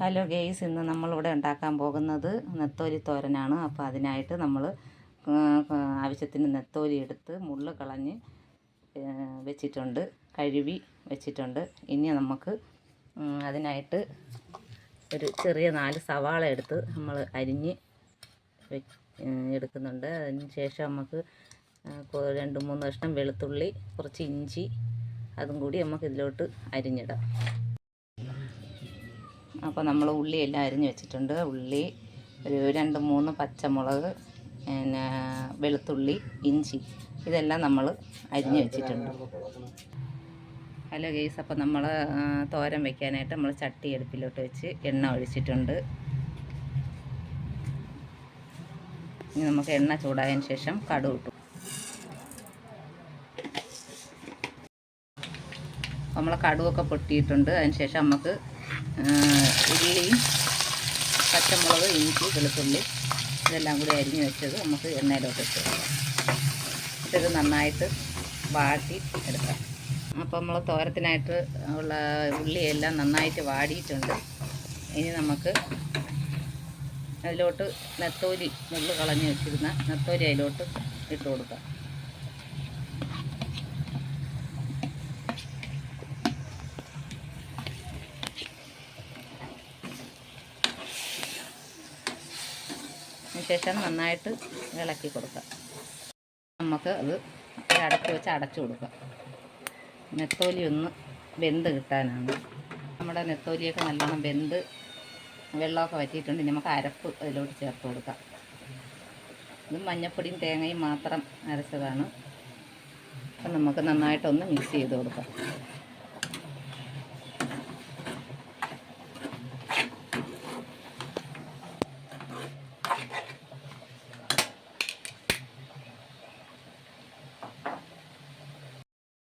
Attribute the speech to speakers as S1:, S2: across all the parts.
S1: Hello guys ഇന്ന് നമ്മളിവിടെ ഉണ്ടാക്കാൻ പോകുന്നത് നെത്തോലി തോരനാണ്. അപ്പോൾ അതിനായിട്ട് നമ്മൾ ആവശ്യത്തിന് നെത്തോലി എടുത്ത് മുള്ള് കളഞ്ഞ് വെച്ചിട്ടുണ്ട്. കഴുകി വെച്ചിട്ടുണ്ട്. ഇനി നമുക്ക് അതിനായിട്ട് ഒരു ചെറിയ നാല് സവാള എടുത്ത് നമ്മൾ അരിഞ്ഞ് എടുക്കുന്നുണ്ട്. അതിന് ശേഷം നമുക്ക് രണ്ട് മൂന്ന് കഷ്ണം വെളുത്തുള്ളി കുറച്ച് ഇഞ്ചി അതും കൂടി നമുക്ക് ഇതിലോട്ട് അരിഞ്ഞിടാം. അപ്പോൾ നമ്മൾ ഉള്ളി ഉള്ളിയെല്ലാം അരിഞ്ഞ് വെച്ചിട്ടുണ്ട്. ഉള്ളി ഒരു രണ്ട് മൂന്ന് പച്ചമുളക് പിന്നെ വെളുത്തുള്ളി ഇഞ്ചി ഇതെല്ലാം നമ്മൾ അരിഞ്ഞ് വെച്ചിട്ടുണ്ട്. ഹലോ ഗെയ്സ് അപ്പോൾ നമ്മൾ തോരൻ വെക്കാനായിട്ട് നമ്മൾ ചട്ടി അടുപ്പിലോട്ട് വെച്ച് എണ്ണ ഒഴിച്ചിട്ടുണ്ട്. ഇനി നമുക്ക് എണ്ണ ചൂടായതിന് ശേഷം കടു ഇട്ടു. നമ്മൾ കടുവൊക്കെ പൊട്ടിയിട്ടുണ്ട്. അതിന് ശേഷം നമുക്ക് ഉള്ളിയും പച്ചമുളക് ഇഞ്ചി വെളുത്തുള്ളി ഇതെല്ലാം കൂടി അരിഞ്ഞ് വെച്ചത് നമുക്ക് എണ്ണയിലോട്ട് ഇട്ട് കൊടുക്കാം. നന്നായിട്ട് വാട്ടി എടുക്കാം. അപ്പോൾ നമ്മൾ തോരത്തിനായിട്ട് ഉള്ള ഉള്ളിയെല്ലാം നന്നായിട്ട് വാടിയിട്ടുണ്ട്. ഇനി നമുക്ക് അതിലോട്ട് നെത്തോലി നെല്ല് കളഞ്ഞ് വെച്ചിരുന്ന നെത്തോലി അതിലോട്ട് ഇട്ട് കൊടുക്കാം. അതിനുശേഷം നന്നായിട്ട് ഇളക്കി കൊടുക്കാം നമുക്ക് അത് അടച്ചു വെച്ച് അടച്ചു കൊടുക്കാം. നെത്തോലി ഒന്ന് വെന്ത് കിട്ടാനാണ്. നമ്മുടെ നെത്തോലിയൊക്കെ നല്ലോണം വെന്ത് വെള്ളമൊക്കെ വറ്റിയിട്ടുണ്ട്. നമുക്ക് അരപ്പ് അതിലോട്ട് ചേർത്ത് കൊടുക്കാം. ഇത് മഞ്ഞപ്പൊടിയും തേങ്ങയും മാത്രം അരച്ചതാണ്. അപ്പം നമുക്ക് നന്നായിട്ടൊന്ന് മിക്സ് ചെയ്ത് കൊടുക്കാം.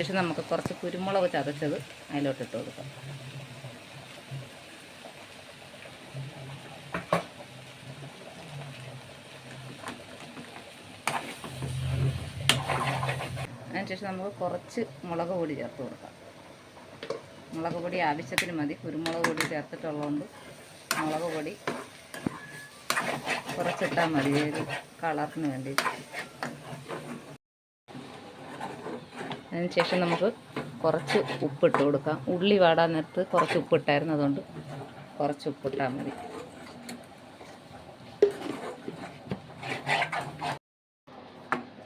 S1: ശേഷം നമുക്ക് കുറച്ച് കുരുമുളക് ചതച്ചത് അതിലോട്ട് ഇട്ട് കൊടുക്കാം. അതിനുശേഷം നമുക്ക് കുറച്ച് മുളക് പൊടി ചേർത്ത് കൊടുക്കാം. മുളക് പൊടി ആവശ്യത്തിന് മതി. കുരുമുളക് പൊടി ചേർത്തിട്ടുള്ളതുകൊണ്ട് മുളക് പൊടി കുറച്ചിട്ടാൽ മതി. കളറിന് വേണ്ടിയിട്ട്. അതിനുശേഷം നമുക്ക് കുറച്ച് ഉപ്പിട്ട് കൊടുക്കാം. ഉള്ളി വാടാൻ നേരത്ത് കുറച്ച് ഉപ്പിട്ടായിരുന്നു. അതുകൊണ്ട് കുറച്ച് ഉപ്പിട്ടാൽ മതി.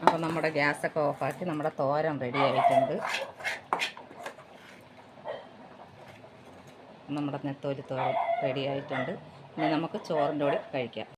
S1: അപ്പോൾ നമ്മുടെ ഗ്യാസൊക്കെ ഓഫാക്കി നമ്മുടെ തോരൻ റെഡി ആയിട്ടുണ്ട്. നമ്മുടെ നെത്തോലി തോരൻ റെഡി ആയിട്ടുണ്ട്. ഇനി നമുക്ക് ചോറിന്റെ കൂടെ കഴിക്കാം.